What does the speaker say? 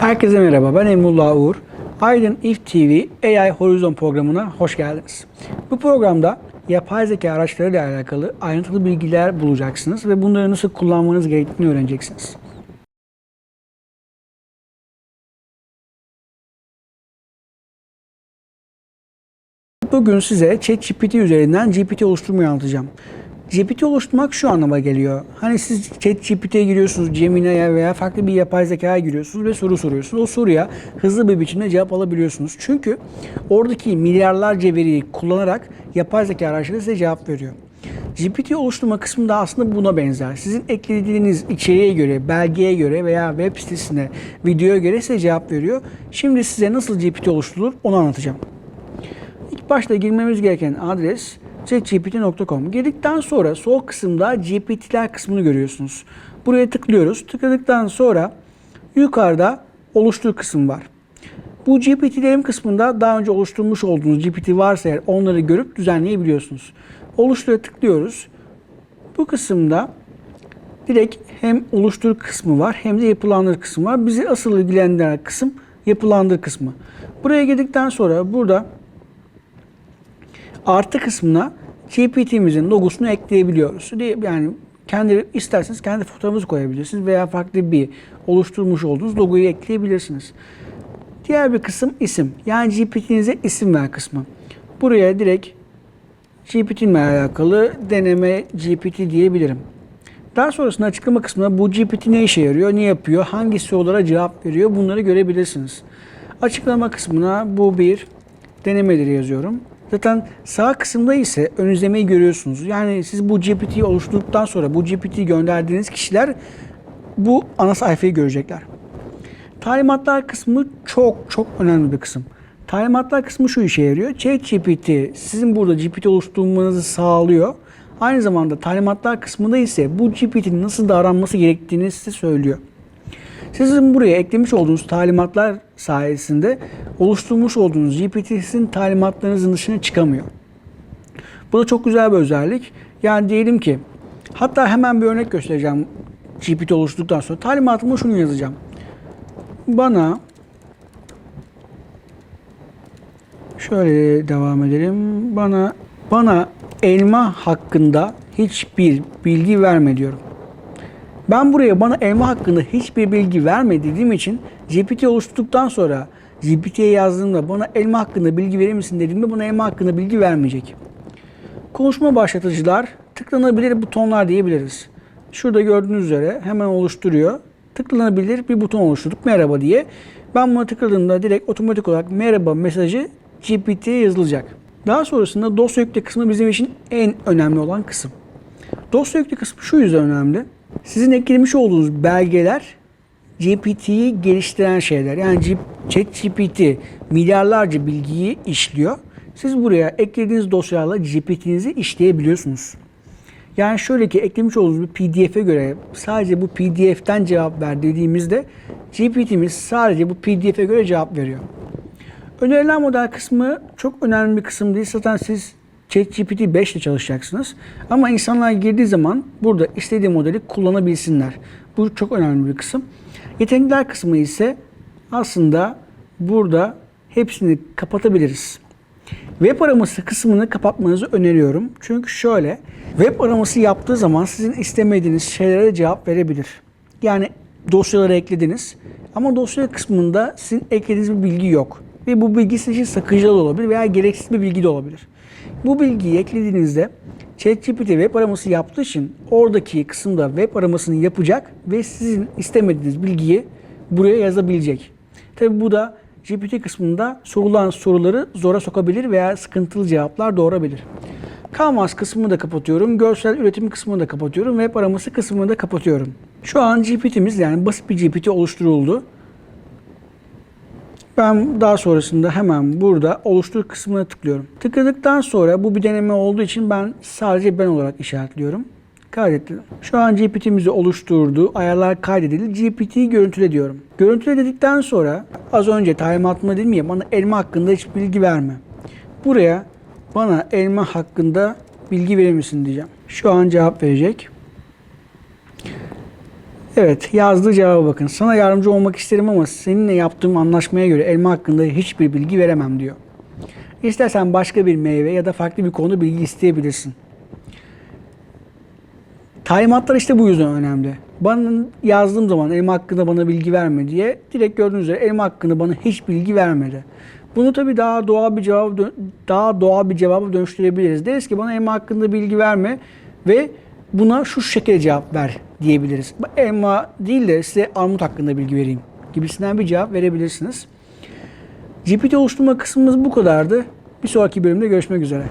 Herkese merhaba, ben Emrullah Uğur. Aydın İF TV AI Horizon programına hoş geldiniz. Bu programda yapay zeka araçlarıyla alakalı ayrıntılı bilgiler bulacaksınız ve bunları nasıl kullanmanız gerektiğini öğreneceksiniz. Bugün size ChatGPT üzerinden GPT oluşturmayı anlatacağım. GPT oluşturmak şu anlama geliyor. Hani siz ChatGPT'ye giriyorsunuz, Gemini'ye veya farklı bir yapay zekaya giriyorsunuz ve soru soruyorsunuz. O soruya hızlı bir biçimde cevap alabiliyorsunuz. Çünkü oradaki milyarlarca veriyi kullanarak yapay zeka araçları size cevap veriyor. GPT oluşturma kısmı da aslında buna benzer. Sizin eklediğiniz içeriğe göre, belgeye göre veya web sitesine, videoya göre size cevap veriyor. Şimdi size nasıl GPT oluşturulur onu anlatacağım. İlk başta girmemiz gereken adres chatgpt.com. Girdikten sonra sol kısımda GPT'ler kısmını görüyorsunuz. Buraya tıklıyoruz. Tıkladıktan sonra yukarıda oluştur kısım var. Bu GPT'lerin kısmında daha önce oluşturmuş olduğunuz GPT varsa eğer onları görüp düzenleyebiliyorsunuz. Oluştura tıklıyoruz. Bu kısımda direkt hem oluştur kısmı var hem de yapılandır kısmı var. Bizi asıl ilgilendiren kısım yapılandır kısmı. Buraya girdikten sonra burada artı kısmına GPT'mizin logosunu ekleyebiliyoruz. Yani kendi isterseniz kendi fotoğrafınızı koyabilirsiniz veya farklı bir oluşturmuş olduğunuz logoyu ekleyebilirsiniz. Diğer bir kısım isim. Yani GPT'nize isim ver kısmı. Buraya direkt GPT ile alakalı deneme GPT diyebilirim. Daha sonrasında açıklama kısmına bu GPT ne işe yarıyor, ne yapıyor, hangi sorulara cevap veriyor bunları görebilirsiniz. Açıklama kısmına bu bir denemeleri yazıyorum. Zaten sağ kısımda ise ön izlemeyi görüyorsunuz. Yani siz bu GPT'yi oluşturduktan sonra bu GPT'yi gönderdiğiniz kişiler bu ana sayfayı görecekler. Talimatlar kısmı çok çok önemli bir kısım. Talimatlar kısmı şu işe yarıyor. ChatGPT sizin burada GPT oluşturmanızı sağlıyor. Aynı zamanda talimatlar kısmında ise bu GPT'nin nasıl davranması gerektiğini size söylüyor. Sizin buraya eklemiş olduğunuz talimatlar sayesinde oluşturmuş olduğunuz GPT sizin talimatlarınızın dışına çıkamıyor. Bu da çok güzel bir özellik. Yani diyelim ki hatta hemen bir örnek göstereceğim GPT oluşturduktan sonra talimatıma şunu yazacağım. Bana şöyle devam edelim. Bana bana elma hakkında hiçbir bilgi verme diyorum. Ben buraya bana elma hakkında hiçbir bilgi verme dediğim için GPT oluşturduktan sonra GPT'ye yazdığımda bana elma hakkında bilgi verir misin dediğimde bana elma hakkında bilgi vermeyecek. Konuşma başlatıcılar tıklanabilir butonlar diyebiliriz. Şurada gördüğünüz üzere hemen oluşturuyor. Tıklanabilir bir buton oluşturduk merhaba diye. Ben buna tıkladığımda direkt otomatik olarak merhaba mesajı GPT'ye yazılacak. Daha sonrasında dosya yükle kısmı bizim için en önemli olan kısım. Dosya yükle kısmı şu yüzden önemli. Sizin eklemiş olduğunuz belgeler GPT'yi geliştiren şeyler. Yani ChatGPT milyarlarca bilgiyi işliyor. Siz buraya eklediğiniz dosyalarla GPT'nizi işleyebiliyorsunuz. Yani şöyle ki eklemiş olduğunuz bir PDF'e göre sadece bu PDF'ten cevap ver dediğimizde GPT'miz sadece bu PDF'e göre cevap veriyor. Önerilen model kısmı çok önemli bir kısım değil. Zaten siz ChatGPT 5 ile çalışacaksınız. Ama insanlar girdiği zaman burada istediği modeli kullanabilsinler. Bu çok önemli bir kısım. Yetenekler kısmı ise aslında burada hepsini kapatabiliriz. Web araması kısmını kapatmanızı öneriyorum. Çünkü şöyle, web araması yaptığı zaman sizin istemediğiniz şeylere cevap verebilir. Yani dosyaları eklediniz ama dosya kısmında sizin eklediğiniz bir bilgi yok. Ve bu bilgi sizin için sakıncalı olabilir veya gereksiz bir bilgi de olabilir. Bu bilgiyi eklediğinizde ChatGPT web araması yaptığı için oradaki kısımda web aramasını yapacak ve sizin istemediğiniz bilgiyi buraya yazabilecek. Tabi bu da GPT kısmında sorulan soruları zora sokabilir veya sıkıntılı cevaplar doğurabilir. Canvas kısmını da kapatıyorum. Görsel üretim kısmını da kapatıyorum. Web araması kısmını da kapatıyorum. Şu an GPT'miz yani basit bir GPT oluşturuldu. Ben daha sonrasında hemen burada oluştur kısmına tıklıyorum. Tıkladıktan sonra bu bir deneme olduğu için ben sadece ben olarak işaretliyorum. Kaydettim. Şu an GPT'mizi oluşturdu. Ayarlar kaydedildi. GPT'yi görüntüle diyorum. Görüntüle dedikten sonra az önce talimatımda dedim ya bana elma hakkında hiç bilgi verme. Buraya bana elma hakkında bilgi verir misin diyeceğim. Şu an cevap verecek. Evet yazdığı cevaba bakın. Sana yardımcı olmak isterim ama seninle yaptığım anlaşmaya göre elma hakkında hiçbir bilgi veremem diyor. İstersen başka bir meyve ya da farklı bir konu bilgi isteyebilirsin. Talimatlar işte bu yüzden önemli. Bana yazdığım zaman elma hakkında bana bilgi verme diye direkt gördüğünüz üzere elma hakkında bana hiç bilgi vermedi. Bunu tabii daha doğal bir cevap daha doğal bir cevaba dönüştürebiliriz. Deriz ki bana elma hakkında bilgi verme ve buna şu şekilde cevap ver diyebiliriz. Elma değil de size armut hakkında bilgi vereyim gibisinden bir cevap verebilirsiniz. GPT oluşturma kısmımız bu kadardı. Bir sonraki bölümde görüşmek üzere.